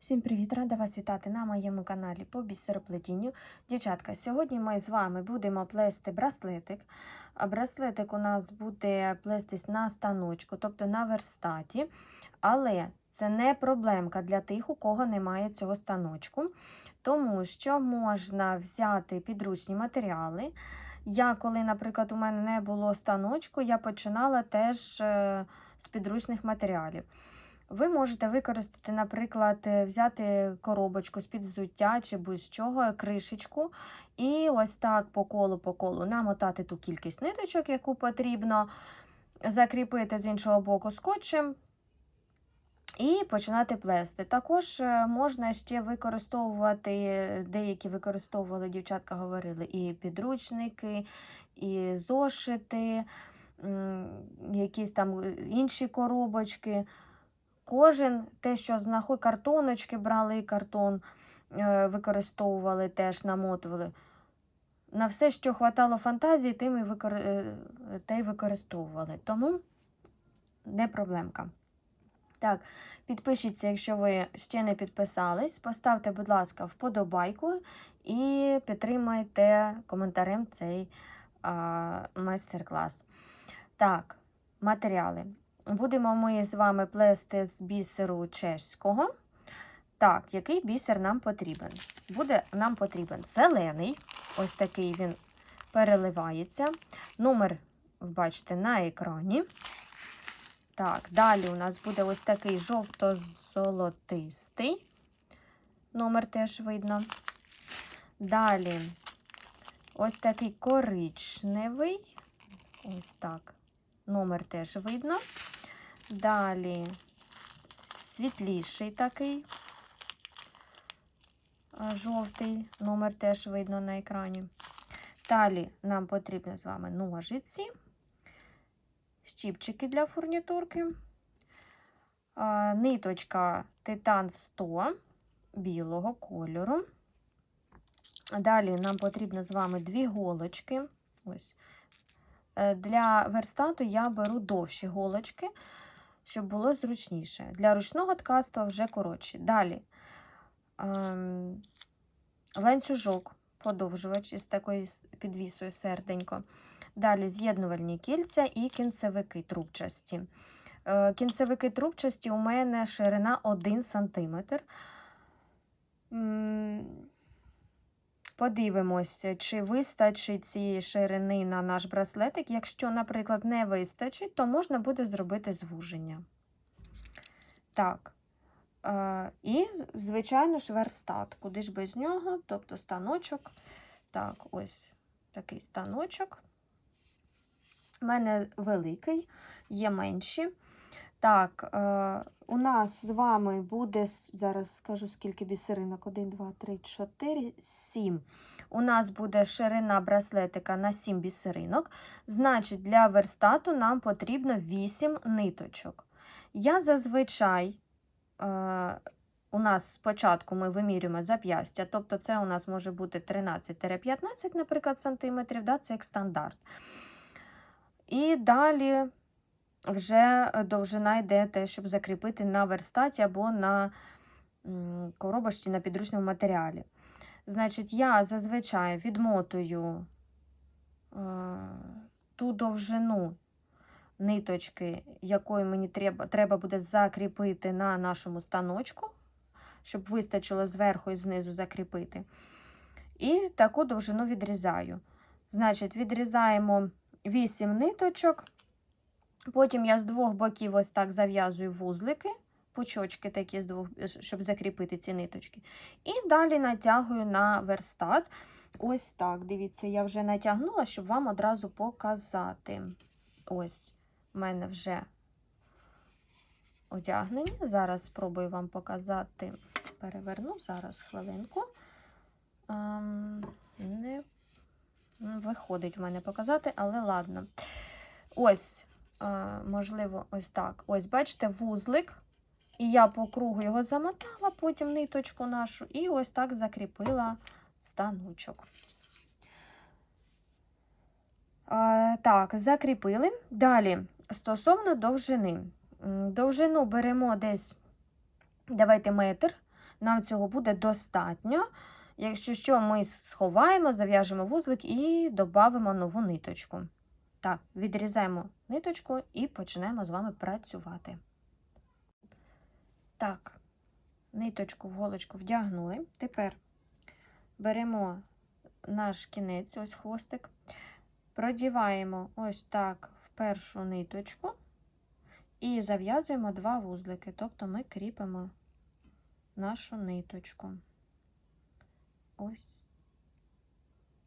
Всім привіт! Рада вас вітати на моєму каналі по бісероплетінню. Дівчатка, сьогодні ми з вами будемо плести браслетик. Браслетик у нас буде плестись на станочку, тобто на верстаті. Але це не проблемка для тих, у кого немає цього станочку, тому що можна взяти підручні матеріали. Я, коли, наприклад, у мене не було станочку, я починала теж е, з підручних матеріалів. Ви можете використати, наприклад, е, взяти коробочку з-під взуття чи будь-чого, кришечку, і ось так по колу по колу намотати ту кількість ниточок, яку потрібно, закріпити з іншого боку скотчем. І починати плести. Також е, можна ще використовувати, деякі використовували, дівчатка говорили, і підручники, і зошити, якісь там е, інші коробочки. Кожен те, що знаходить, картоночки брали, картон е, використовували, теж намотували. На все, що хватало фантазії, тим і викор... е, те й використовували. Тому не проблемка. Так, підпишіться, якщо ви ще не підписались. Поставте, будь ласка, вподобайку і підтримайте коментарем цей майстер-клас. Так, матеріали. Будемо ми з вами плести з бісеру чеського. Так, який бісер нам потрібен? Буде нам потрібен зелений, ось такий він переливається. Номер, бачите, на екрані. Так, далі у нас буде ось такий жовто-золотистий. Номер теж видно. Далі ось такий коричневий. Ось так. Номер теж видно. Далі світліший такий, жовтий, номер теж видно на екрані. Далі нам потрібно з вами ножиці, щіпчики для фурнітурки, ниточка Титан 100 білого кольору. Далі нам потрібно з вами дві голочки. Ось. Е, Для верстату я беру довші голочки щоб було зручніше. Для ручного ткацтва вже коротші. Далі ем, ланцюжок, подовжувач із такою підвісою серденько. Далі з'єднувальні кільця і кінцевики трубчасті. Е, кінцевики трубчасті у мене ширина 1 см. Подивимося, чи вистачить цієї ширини на наш браслетик. Якщо, наприклад, не вистачить, то можна буде зробити звуження. Так. Е, і, звичайно ж, верстат. Куди ж без нього? Тобто станочок. Так, ось такий станочок. У мене великий, є менші. Так, е, у нас з вами буде, зараз скажу, скільки бісеринок. 1, 2, 3, 4, 7. У нас буде ширина браслетика на 7 бісеринок. Значить, для верстату нам потрібно 8 ниточок. Я зазвичай, е, у нас спочатку ми вимірюємо зап'ястя, тобто це у нас може бути 13-15, наприклад, сантиметрів, да, це як стандарт. І далі вже довжина йде те, щоб закріпити на верстаті або на коробочці на підручному матеріалі. Значить, я зазвичай відмотую е, ту довжину ниточки, якою мені треба, треба буде закріпити на нашому станочку, щоб вистачило зверху і знизу закріпити. І таку довжину відрізаю. Значить, відрізаємо 8 ниточок. Потім я з двох боків ось так зав'язую вузлики, пучочки такі, з двох, щоб закріпити ці ниточки. І далі натягую на верстат. Ось так. Дивіться, я вже натягнула, щоб вам одразу показати. Ось, в мене вже одягнені. Зараз спробую вам показати. Переверну зараз хвилинку. Ем, не виходить в мене показати, але ладно. Ось можливо, ось так. Ось, бачите, вузлик. І я по кругу його замотала, потім ниточку нашу, і ось так закріпила станочок. А, Так, закріпили. Далі, стосовно довжини. Довжину беремо десь, давайте метр. Нам цього буде достатньо. Якщо що, ми сховаємо, зав'яжемо вузлик і додамо нову ниточку. Так, відрізаємо ниточку і починаємо з вами працювати. Так, ниточку в голочку вдягнули. Тепер беремо наш кінець, ось хвостик, продіваємо ось так в першу ниточку і зав'язуємо два вузлики, тобто ми кріпимо нашу ниточку. Ось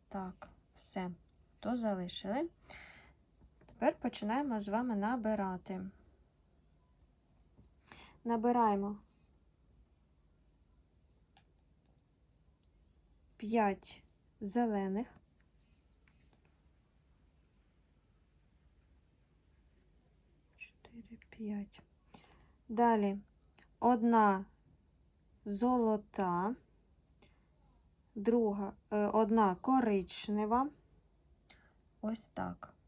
так, все, то залишили. Тепер починаємо з вами набирати. Набираємо 5 зелених. Чотири, п'ять. Далі одна золота, друга, е, одна коричнева. Ось так.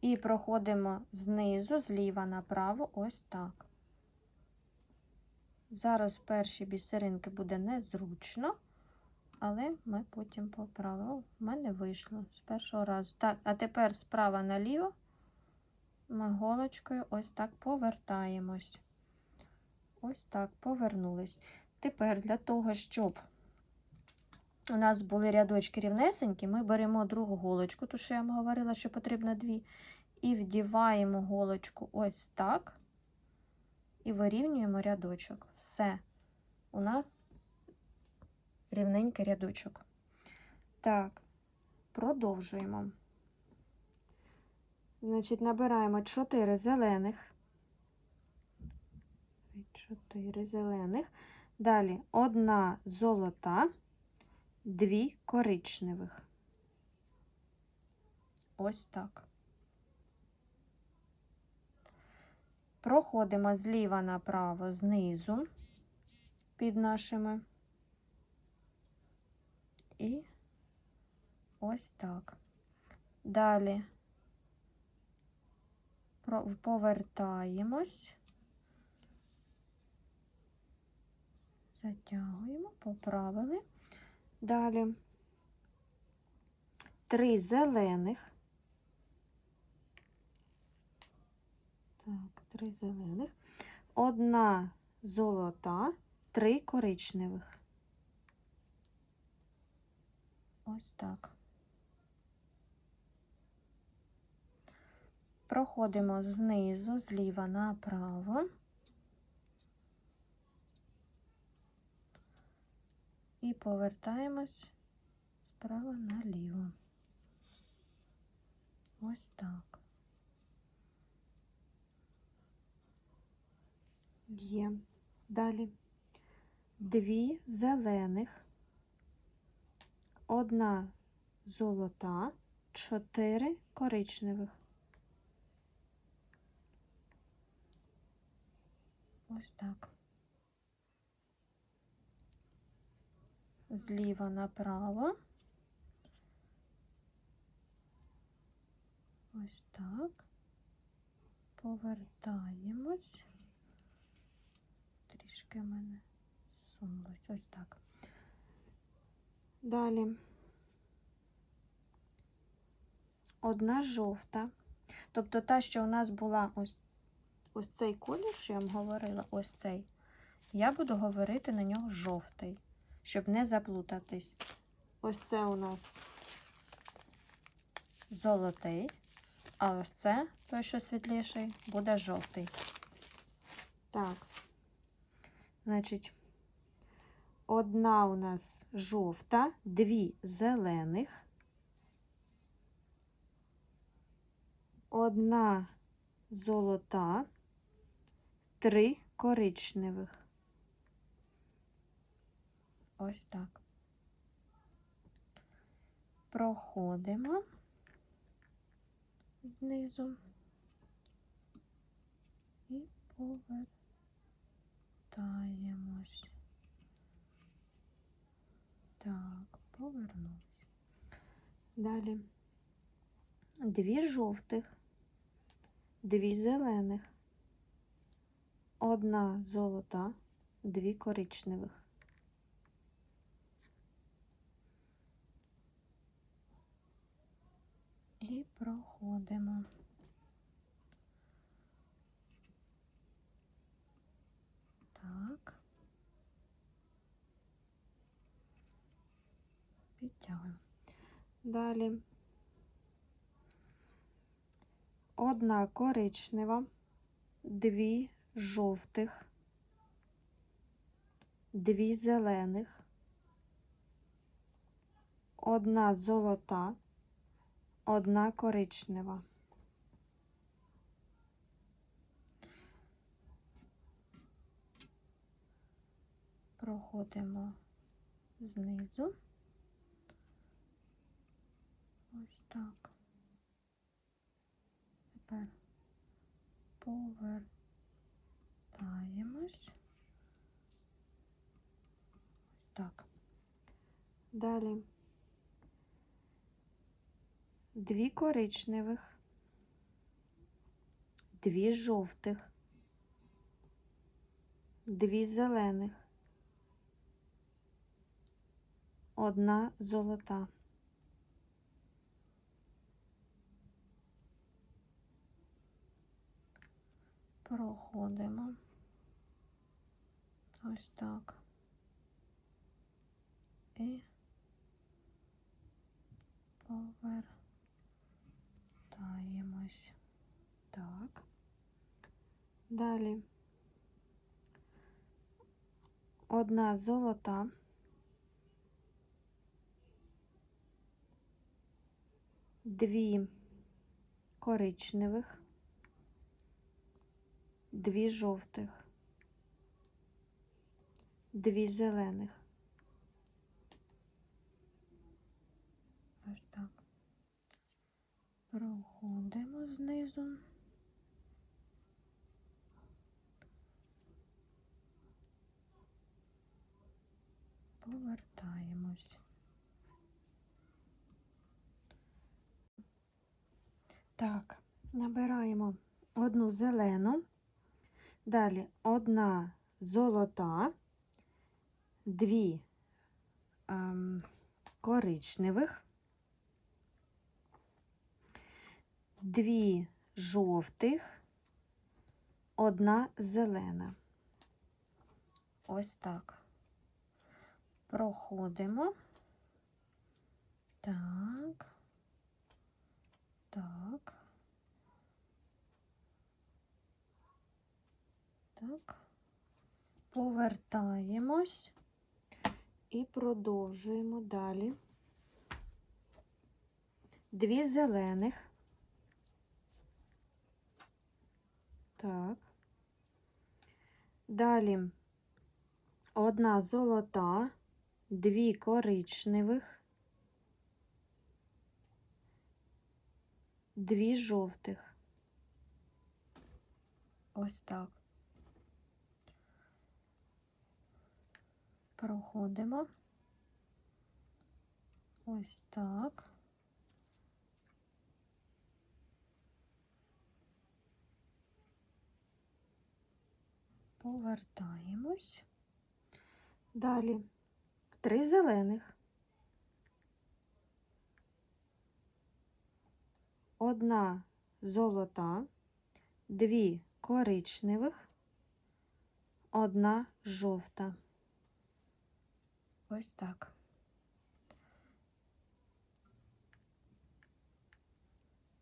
І проходимо знизу, зліва направо, ось так. Зараз перші бісеринки буде незручно, але ми потім поправимо. У мене вийшло з першого разу. Так, а тепер справа наліво ми голочкою ось так повертаємось. Ось так, повернулись. Тепер для того, щоб у нас були рядочки рівнесенькі, ми беремо другу голочку, ту, що я вам говорила, що потрібно дві, і вдіваємо голочку ось так, і вирівнюємо рядочок. Все, у нас рівненький рядочок. Так, продовжуємо. Значить, набираємо 4 зелених. 4 зелених. Далі одна золота, дві коричневих. Ось так. Проходимо зліва направо знизу під нашими. І ось так. Далі повертаємось, затягуємо, поправили. Далі три зелених. Так, три зелених, одна золота, три коричневих. Ось так. Проходимо знизу, зліва направо. І повертаємось справа наліво. Ось так. Є. Далі дві зелених, одна золота, чотири коричневих. Ось так. Зліва направо. Ось так. Повертаємось. Трішки в мене сунулось. Ось так. Далі одна жовта. Тобто та, що у нас була ось ось цей колір, що я вам говорила, ось цей, я буду говорити на нього жовтий, щоб не заплутатись. Ось це у нас золотий, а ось це, той, що світліший, буде жовтий. Так, значить, одна у нас жовта, дві зелених, одна золота, три коричневих. Ось так. Проходимо знизу і повертаємось. Так, повернулись. Далі дві жовтих, дві зелених, одна золота, дві коричневих. І проходимо. Так. Підтягуємо. Далі одна коричнева, дві жовтих, дві зелених, одна золота, одна коричнева. Проходимо знизу. Ось так. Тепер повертаємось. Ось так. Далі дві коричневих, дві жовтих, дві зелених, одна золота. Проходимо. Ось так. І повертаємось. Так. Далі одна золота. Дві коричневих дві жовтих, дві зелених. Ось так. Проходимо знизу. Повертаємось. Так, набираємо одну зелену. Далі одна золота, дві ем, коричневих, дві жовтих, одна зелена. Ось так. Проходимо. Так. Так. Так, повертаємось і продовжуємо далі. Дві зелених. Так. Далі одна золота, дві коричневих, дві жовтих. Ось так. проходимо ось так. Повертаємось. Далі три зелених, одна золота, дві коричневих, одна жовта. Ось так.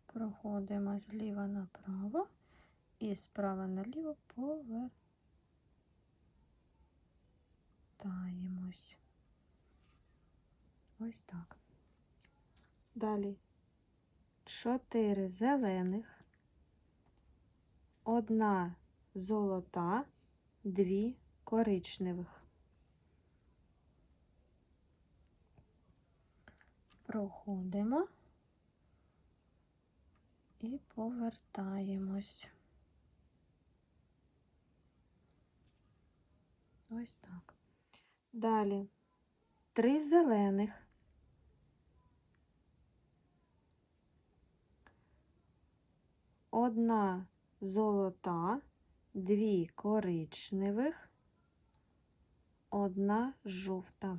Проходимо зліва направо і справа наліво повертаємось. Ось так. Далі чотири зелених, одна золота, дві коричневих. проходимо і повертаємось. Ось так. Далі три зелених, одна золота, дві коричневих, одна жовта.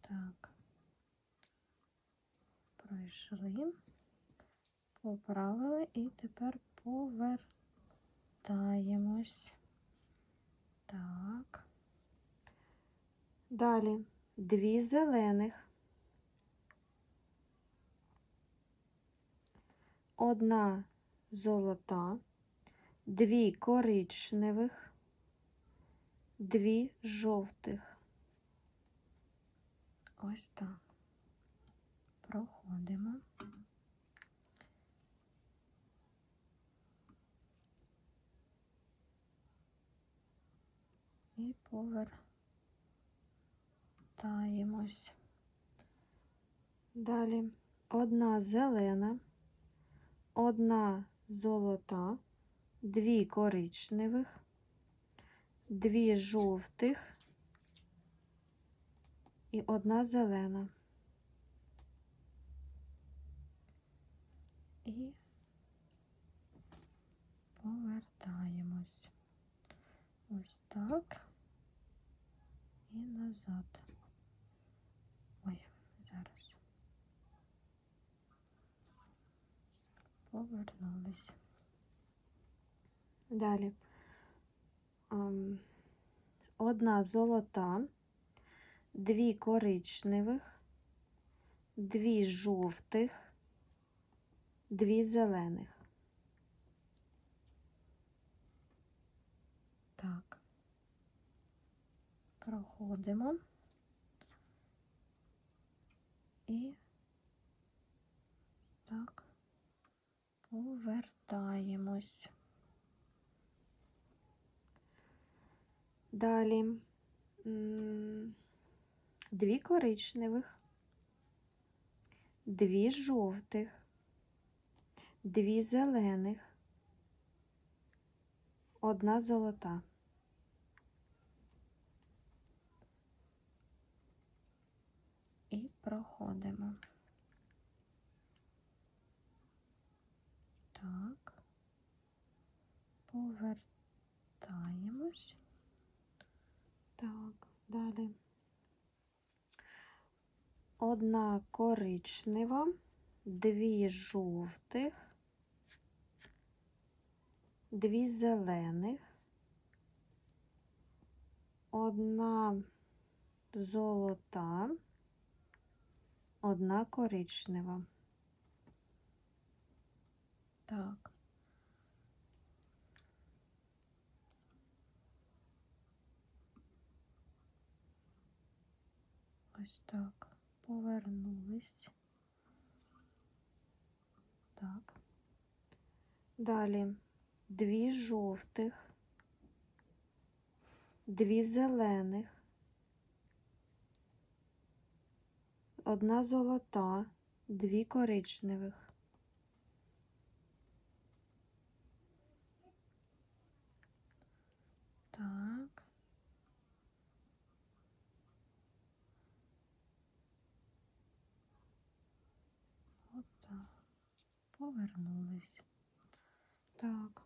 Так, пройшли, поправили і тепер повертаємось. Так. Далі дві зелених, одна золота, дві коричневих, дві жовтих. Ось так. Проходимо. І повертаємось. Далі одна зелена, одна золота, дві коричневих, дві жовтих і одна зелена. І повертаємось. Ось так. І назад. Зараз. Повернулись. Далі. Одна золота, дві коричневих, дві жовтих, дві зелених. Так. Проходимо і так повертаємось. Далі дві коричневих, дві жовтих, дві зелених, одна золота. І проходимо. Так, повертаємось. Так, далі. Одна коричнева, дві жовтих, дві зелених, одна золота, одна коричнева. Так. Ось так. Повернулись. Так. Далі дві жовтих, дві зелених, одна золота, дві коричневих. Так. Повернулись. Так.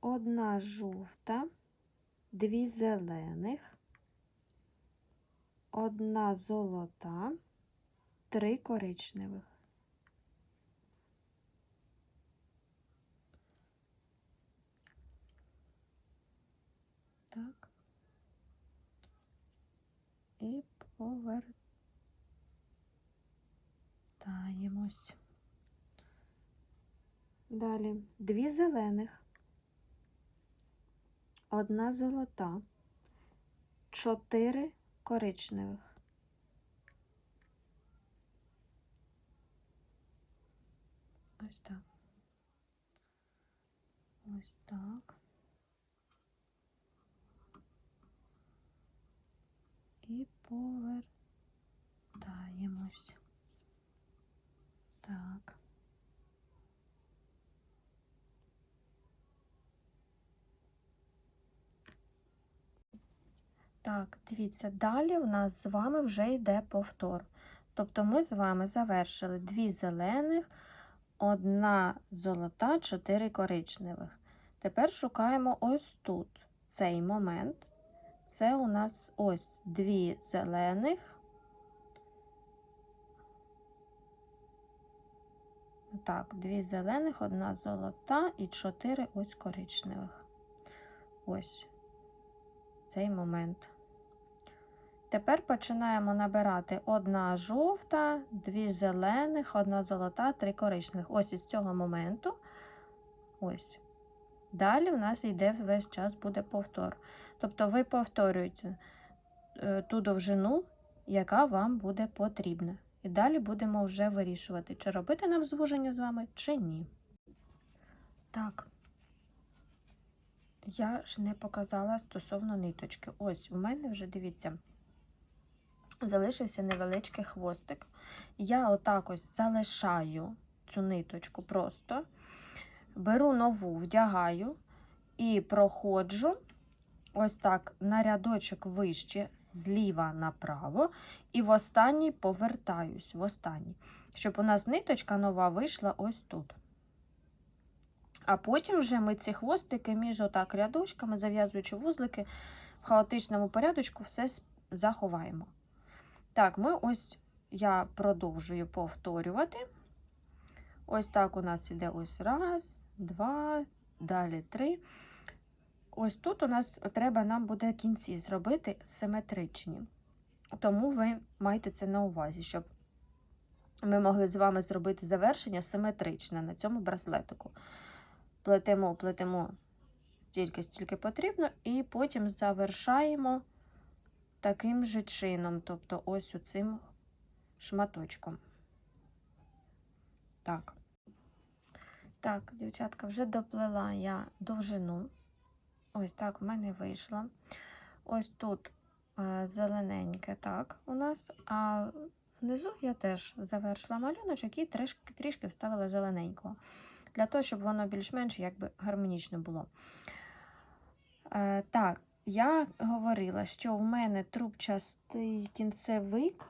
Одна жовта, дві зелених, одна золота, три коричневих. Так. І повертаємось. Далі дві зелених, одна золота, чотири коричневих. Ось так. Ось так. І повертаємось. Так. Так, дивіться, далі у нас з вами вже йде повтор. Тобто ми з вами завершили дві зелених, одна золота, чотири коричневих. Тепер шукаємо ось тут цей момент. Це у нас ось дві зелених. Так, дві зелених, одна золота і чотири ось коричневих. Ось цей момент. Тепер починаємо набирати одна жовта, дві зелених, одна золота, три коричневих. Ось із цього моменту. Ось. Далі у нас йде весь час буде повтор. Тобто ви повторюєте е, ту довжину, яка вам буде потрібна. І далі будемо вже вирішувати, чи робити нам звуження з вами, чи ні. Так. Я ж не показала стосовно ниточки. Ось, у мене вже, дивіться, залишився невеличкий хвостик. Я отак ось залишаю цю ниточку просто, беру нову, вдягаю і проходжу ось так на рядочок вище, зліва направо, і в останній повертаюсь, в останній, щоб у нас ниточка нова вийшла ось тут. А потім вже ми ці хвостики між отак рядочками, зав'язуючи вузлики, в хаотичному порядочку все заховаємо. Так, ми ось я продовжую повторювати. Ось так у нас іде ось раз, два, далі три. Ось тут у нас треба нам буде кінці зробити симетричні. Тому ви маєте це на увазі, щоб ми могли з вами зробити завершення симетричне на цьому браслетику. Плетемо, плетемо стільки, стільки потрібно, і потім завершаємо таким же чином, тобто ось оцим шматочком. Так. Так, дівчатка, вже доплела я довжину. Ось так в мене вийшло. Ось тут е, зелененьке, так, у нас, а внизу я теж завершила малюночок і трішки, трішки вставила зелененького. Для того, щоб воно більш-менш гармонічно було. Е, так, я говорила, що в мене трубчастий кінцевик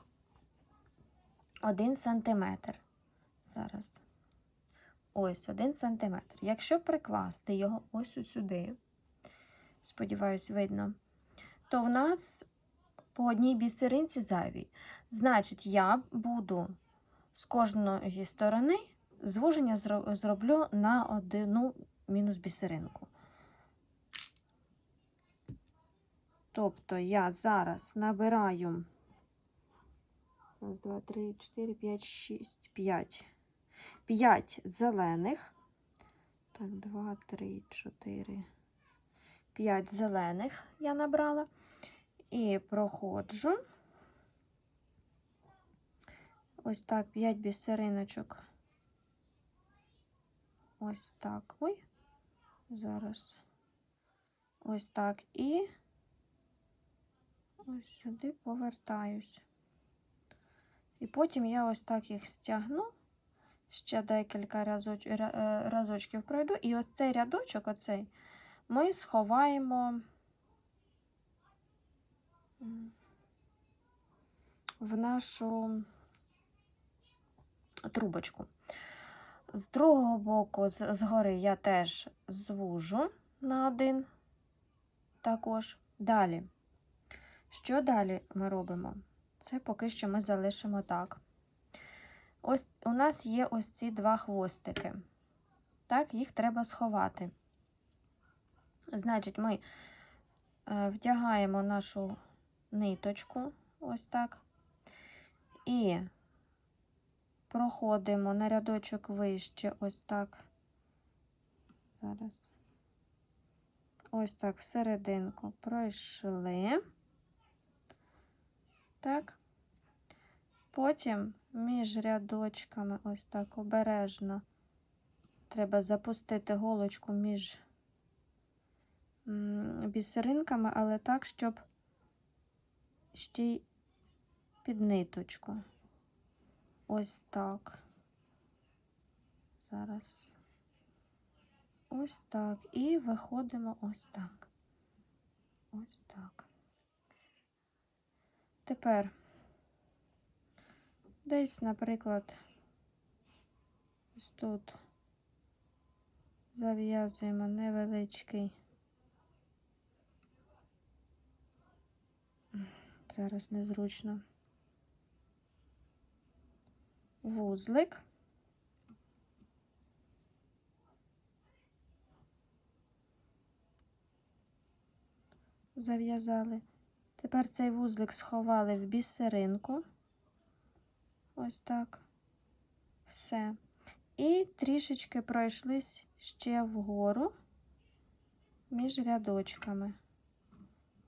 1 см. Зараз. Ось 1 см. Якщо прикласти його ось сюди, сподіваюсь, видно, то в нас по одній бісеринці зайвій. Значить, я буду з кожної сторони звуження зроблю на одну мінус бісеринку. Тобто я зараз набираю раз, два, три, чотири, п'ять, шість, п'ять. П'ять зелених. Так, два, три, чотири. П'ять зелених я набрала. І проходжу. Ось так, п'ять бісериночок. Ось так. Ой, зараз. Ось так. І ось сюди повертаюсь. І потім я ось так їх стягну, ще декілька разоч... Е, разочків пройду, і ось цей рядочок, оцей, ми сховаємо в нашу трубочку. З другого боку, згори я теж звужу на один також. Далі. Що далі ми робимо? Це поки що ми залишимо так. Ось у нас є ось ці два хвостики. Так, їх треба сховати. Значить, ми е, вдягаємо нашу ниточку, ось так, і проходимо на рядочок вище, ось так. Зараз, ось так, всерединку пройшли. Так. Потім між рядочками, ось так обережно, треба запустити голочку між бісеринками, але так, щоб ще й під ниточку. Ось так. Зараз. Ось так. І виходимо ось так. Ось так. Тепер десь, наприклад, ось тут зав'язуємо невеличкий. Зараз незручно. Вузлик. Зав'язали. Тепер цей вузлик сховали в бісеринку. Ось так. Все. І трішечки пройшлись ще вгору між рядочками.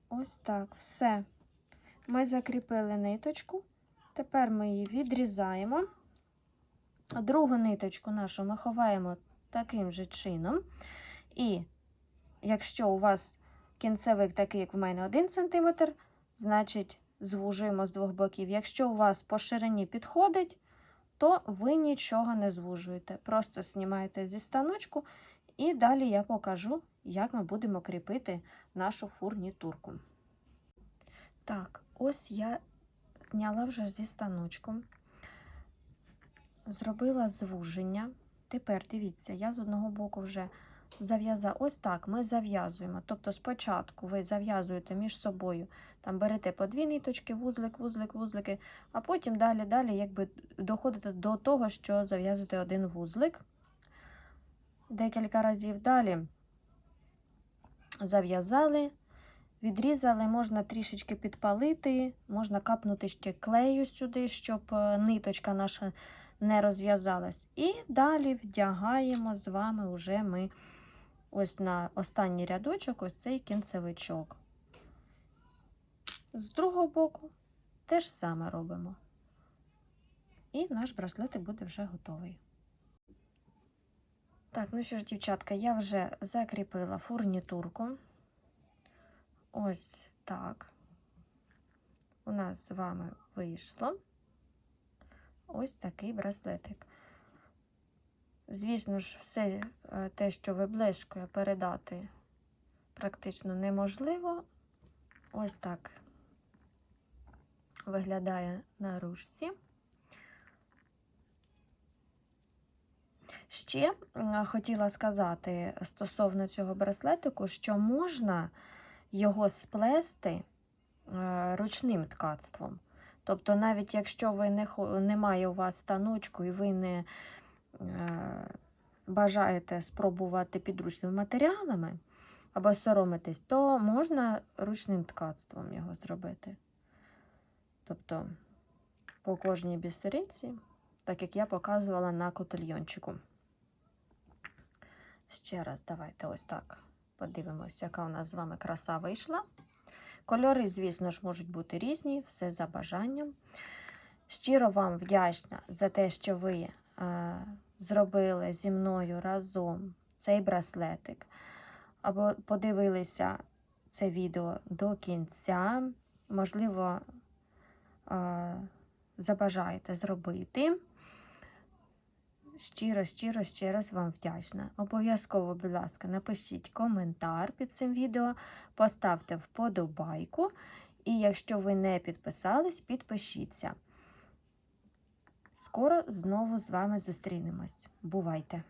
Ось так. Все. Ми закріпили ниточку. Тепер ми її відрізаємо. Другу ниточку нашу ми ховаємо таким же чином. І якщо у вас кінцевик такий, як в мене, 1 см, значить звужуємо з двох боків. Якщо у вас по ширині підходить, то ви нічого не звужуєте. Просто знімаєте зі станочку, і далі я покажу, як ми будемо кріпити нашу фурнітурку. Так, ось я зняла вже зі станочком, зробила звуження. Тепер дивіться, я з одного боку вже зав'язала. Ось так ми зав'язуємо. Тобто, спочатку ви зав'язуєте між собою, там берете по дві ниточки, вузлик, вузлик, вузлики, а потім далі, далі, якби доходите до того, що зав'язуєте один вузлик. Декілька разів далі зав'язали. Відрізали, можна трішечки підпалити, можна капнути ще клею сюди, щоб е, ниточка наша не розв'язалась. І далі вдягаємо з вами вже ми ось на останній рядочок ось цей кінцевичок. З другого боку те ж саме робимо. І наш браслетик буде вже готовий. Так, ну що ж, дівчатка, я вже закріпила фурнітурку. Ось так. У нас з вами вийшло ось такий браслетик. Звісно ж, все е, те, що виблешкує, передати практично неможливо. Ось так виглядає на ручці. Ще хотіла сказати стосовно цього браслетику, що можна його сплести е, ручним ткацтвом. Тобто, навіть якщо ви не, немає у вас станочку і ви не бажаєте спробувати підручними матеріалами або соромитись, то можна ручним ткацтвом його зробити. Тобто по кожній бісеринці, так як я показувала на котельйончику. Ще раз, давайте ось так подивимося, яка у нас з вами краса вийшла. Кольори, звісно ж, можуть бути різні, все за бажанням. Щиро вам вдячна за те, що ви е, зробили зі мною разом цей браслетик, або подивилися це відео до кінця. Можливо, забажаєте зробити. Щиро, щиро, ще раз вам вдячна. Обов'язково, будь ласка, напишіть коментар під цим відео, поставте вподобайку. І якщо ви не підписались, підпишіться. Скоро знову з вами зустрінемось. Бувайте!